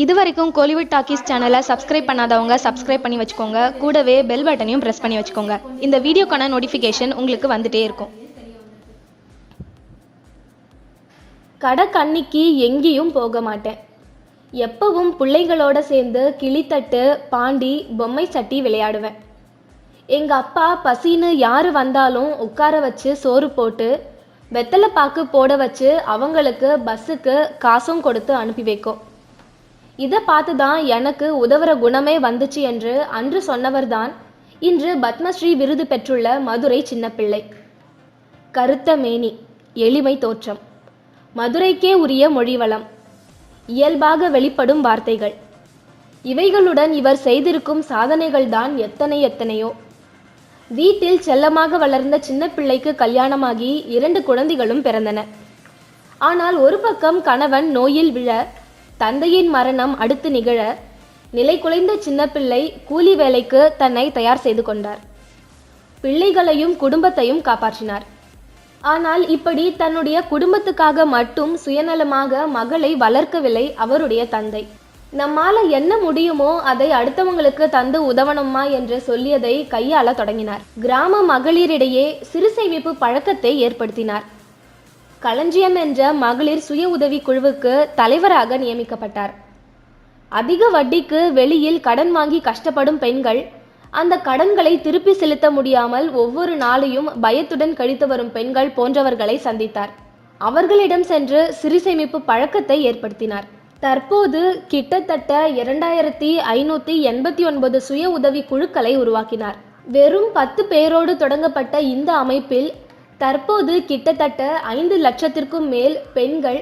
இது வரைக்கும் Kollywood talkies சேனலை சப்ஸ்கிரைப் பண்ணாதவங்க சப்ஸ்கிரைப் பண்ணி வச்சுக்கோங்க. கூடவே பெல் பட்டனையும் ப்ரெஸ் பண்ணி வச்சுக்கோங்க. இந்த வீடியோக்கான நோட்டிஃபிகேஷன் உங்களுக்கு வந்துட்டே இருக்கும். கடக்கண்ணிக்கு எங்கேயும் போக மாட்டேன். எப்பவும் பிள்ளைகளோட சேர்ந்து கிளித்தட்டு பாண்டி பொம்மை சட்டி விளையாடுவேன். எங்கள் அப்பா பசின்னு யார் வந்தாலும் உட்கார வச்சு சோறு போட்டு வெத்தலை பாக்கு போட வச்சு அவங்களுக்கு பஸ்ஸுக்கு காசும் கொடுத்து அனுப்பி வைக்கும். இதை பார்த்து தான் எனக்கு உதவுற குணமே வந்துச்சு என்று அன்று சொன்னவர்தான். இன்று பத்மஸ்ரீ விருது பெற்றுள்ள மதுரை சின்னப்பிள்ளை. கருத்த மேனி எளிமை தோற்றம். மதுரைக்கே உரிய மொழிவளம். இயல்பாக வெளிப்படும் வார்த்தைகள். இவைகளுடன் இவர் செய்திருக்கும் சாதனைகள்தான் எத்தனை எத்தனையோ. வீட்டில் செல்லமாக வளர்ந்த சின்ன பிள்ளைக்கு கல்யாணமாகி இரண்டு குழந்தைகளும் பிறந்தன. ஆனால் ஒரு பக்கம் கணவன் நோயில் விழ தந்தையின் மரணம் அடுத்து நிகழ நிலை குலைந்த சின்னப்பிள்ளை கூலி வேலைக்கு தன்னை தயார் செய்து கொண்டார். பிள்ளைகளையும் குடும்பத்தையும் காப்பாற்றினார். ஆனால் இப்படி தன்னுடைய குடும்பத்துக்காக மட்டும் சுயநலமாக மகளை வளர்க்கவில்லை அவருடைய தந்தை. நம்மால என்ன முடியுமோ அதை அடுத்தவங்களுக்கு தந்து உதவணுமா என்று சொல்லியதை கையாள தொடங்கினார். கிராம மகளிரிடையே சிறு சேமிப்பு பழக்கத்தை ஏற்படுத்தினார். களஞ்சியம் என்ற மகளிர் சுய உதவி குழுவுக்கு தலைவராக நியமிக்கப்பட்டார். அதிக வட்டிக்கு வெளியில் கடன் வாங்கி கஷ்டப்படும் பெண்கள் அந்த கடன்களை திருப்பி செலுத்த முடியாமல் ஒவ்வொரு நாளையும் பயத்துடன் கழித்து வரும் பெண்கள் போன்றவர்களை சந்தித்தார். அவர்களிடம் சென்று சிறு சேமிப்பு பழக்கத்தை ஏற்படுத்தினார். தற்போது கிட்டத்தட்ட இரண்டாயிரத்தி ஐநூற்றி எண்பத்தி ஒன்பது சுய உதவி குழுக்களை உருவாக்கினார். வெறும் பத்து பேரோடு தொடங்கப்பட்ட இந்த அமைப்பில் தற்போது கிட்டத்தட்ட ஐந்து லட்சத்திற்கும் மேல் பெண்கள்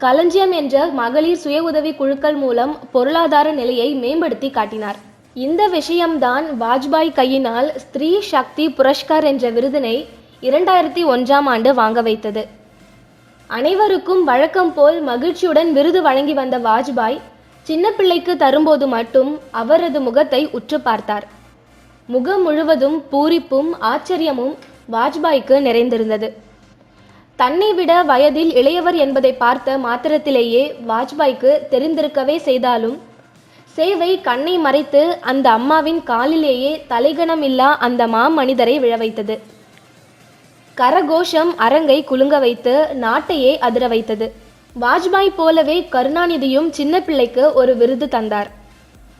களஞ்சியம் என்ற மகளிர் சுய உதவி குழுக்கள் மூலம் பொருளாதார நிலையை மேம்படுத்தி காட்டினார். இந்த விஷயம்தான் வாஜ்பாய் கையினால் ஸ்திரீ சக்தி புரஸ்கார் என்ற விருதினை இரண்டாயிரத்தி ஒன்றாம் ஆண்டு வாங்க வைத்தது. அனைவருக்கும் வழக்கம் போல் மகிழ்ச்சியுடன் விருது வழங்கி வந்த வாஜ்பாய் சின்ன பிள்ளைக்கு தரும்போது மட்டும் அவரது முகத்தை உற்று பார்த்தார். முகம் முழுவதும் பூரிப்பும் ஆச்சரியமும் வாஜ்பாய்க்கு நிறைந்திருந்தது. தன்னை விட வயதில் இளையவர் என்பதை பார்த்த மாத்திரத்திலேயே வாஜ்பாய்க்கு தெரிந்திருக்கவே செய்தாலும் சேவை கண்ணை மறைத்து அந்த அம்மாவின் காலிலேயே தலைகணமில்லா அந்த மாமனிதரை விழ வைத்தது. கரகோஷம் அரங்கை குலுங்க வைத்து நாட்டையே அதிர வைத்தது. வாஜ்பாய் போலவே கருணாநிதியும் சின்ன பிள்ளைக்கு ஒரு விருது தந்தார்.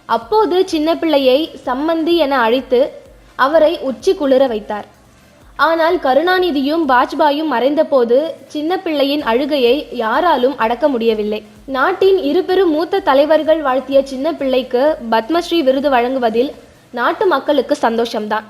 அப்போது சின்ன பிள்ளையை சம்மந்தி என அழைத்து அவரை உச்சி குளிர வைத்தார். ஆனால் கருணாநிதியும் வாஜ்பாயும் மறைந்தபோது சின்ன பிள்ளையின் அழுகையை யாராலும் அடக்க முடியவில்லை. நாட்டின் இருபெரும் மூத்த தலைவர்கள் வாழ்த்திய சின்ன பிள்ளைக்கு பத்மஸ்ரீ விருது வழங்குவதில் நாட்டு மக்களுக்கு சந்தோஷம்தான்.